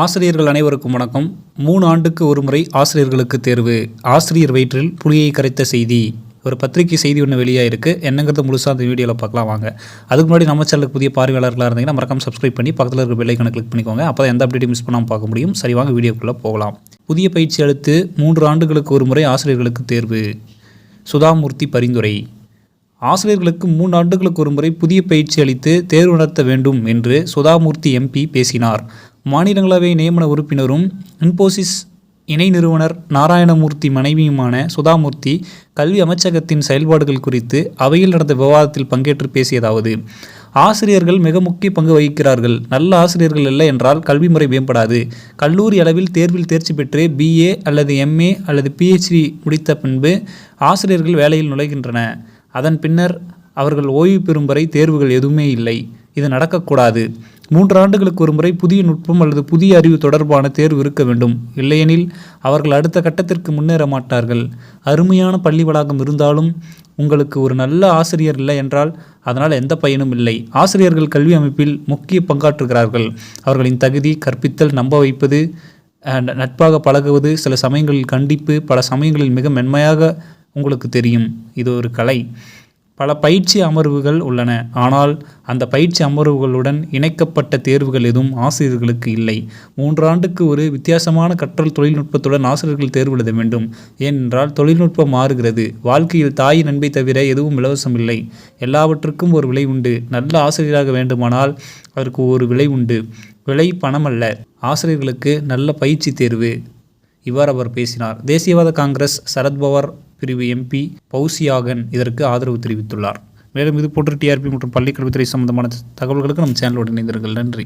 ஆசிரியர்கள் அனைவருக்கும் வணக்கம். மூணு ஆண்டுக்கு ஒரு முறை ஆசிரியர்களுக்கு தேர்வு. ஆசிரியர் வயிற்றில் புளியை கரைத்த செய்தி. ஒரு பத்திரிகை செய்தி ஒன்று வெளியாக இருக்குது என்னங்கிறது முழுசாக அந்த வீடியோவில் பார்க்கலாம் வாங்க. அதுக்கு முன்னாடி நம்ம சேனலுக்கு புதிய பார்வையாளர்களாக இருந்தீங்கன்னா மறக்காம சப்ஸ்கிரைப் பண்ணி பக்கத்தில் இருக்கிற பெல்லைக்கனை கிளிக் பண்ணிக்கோங்க. அப்போ எந்த அப்டேட்டும் மிஸ் பண்ணாமல் பார்க்க முடியும். சரி வாங்க வீடியோக்குள்ளே போகலாம். புதிய பயிற்சி அளித்து மூன்று ஆண்டுகளுக்கு ஒரு முறை ஆசிரியர்களுக்கு தேர்வு. சுதாமூர்த்தி பரிந்துரை. ஆசிரியர்களுக்கு மூன்று ஆண்டுகளுக்கு ஒரு முறை புதிய பயிற்சி அளித்து தேர்வு நடத்த வேண்டும் என்று சுதாமூர்த்தி எம்பி பேசினார். மாநிலங்களவை நியமன உறுப்பினரும் இன்போசிஸ் இணை நிறுவனர் நாராயணமூர்த்தி மனைவியுமான சுதாமூர்த்தி கல்வி அமைச்சகத்தின் செயல்பாடுகள் குறித்து அவையில் நடந்த விவாதத்தில் பங்கேற்று பேசியதாவது. ஆசிரியர்கள் மிக முக்கிய பங்கு வகிக்கிறார்கள். நல்ல ஆசிரியர்கள் இல்லை என்றால் கல்வி முறை மேம்படாது. கல்லூரி அளவில் தேர்வில் தேர்ச்சி பெற்று பிஏ அல்லது எம்ஏ அல்லது பிஹெச்டி முடித்த பின்பு ஆசிரியர்கள் வேலையில் நுழைகின்றன. அதன் பின்னர் அவர்கள் ஓய்வு பெறும் வரை தேர்வுகள் எதுவுமே இல்லை. இது நடக்கக்கூடாது. மூன்று ஆண்டுகளுக்கு ஒரு முறை புதிய நுட்பம் அல்லது புதிய அறிவு தொடர்பான தேர்வு இருக்க வேண்டும். இல்லையெனில் அவர்கள் அடுத்த கட்டத்திற்கு முன்னேற மாட்டார்கள். அருமையான பள்ளி வளாகம் இருந்தாலும் உங்களுக்கு ஒரு நல்ல ஆசிரியர் இல்லை என்றால் அதனால் எந்த பயனும் இல்லை. ஆசிரியர்கள் கல்வி அமைப்பில் முக்கிய பங்காற்றுகிறார்கள். அவர்களின் தகுதி கற்பித்தல் நம்ப வைப்பது நட்பாக பழகுவது சில சமயங்களில் கண்டிப்பு பல சமயங்களில் மிக மென்மையாக உங்களுக்கு தெரியும். இது ஒரு கலை. பல பயிற்சி அமர்வுகள் உள்ளன. ஆனால் அந்த பயிற்சி அமர்வுகளுடன் இணைக்கப்பட்ட தேர்வுகள் எதுவும் ஆசிரியர்களுக்கு இல்லை. மூன்றாண்டுக்கு ஒரு வித்தியாசமான கற்றல் தொழில்நுட்பத்துடன் ஆசிரியர்கள் தேர்வு எழுத வேண்டும். ஏனென்றால் தொழில்நுட்பம் மாறுகிறது. வாழ்க்கையில் தாய் நண்பை தவிர எதுவும் இலவசம் இல்லை. எல்லாவற்றுக்கும் ஒரு விலை உண்டு. நல்ல ஆசிரியராக வேண்டுமானால் அதற்கு ஒரு விலை உண்டு. விலை பணமல்ல. ஆசிரியர்களுக்கு நல்ல பயிற்சி தேர்வு. இவ்வாறு அவர் பேசினார். தேசியவாத காங்கிரஸ் சரத்பவார் பிரிவு எம்பி பௌசியாகன் இதற்கு ஆதரவு தெரிவித்துள்ளார். மேலும் இது போன்ற டிஆர்பி மற்றும் பள்ளிக்கல்வித்துறை சம்பந்தமான தகவல்களுக்கு நம் சேனலோடு இணைந்திருங்கள். நன்றி.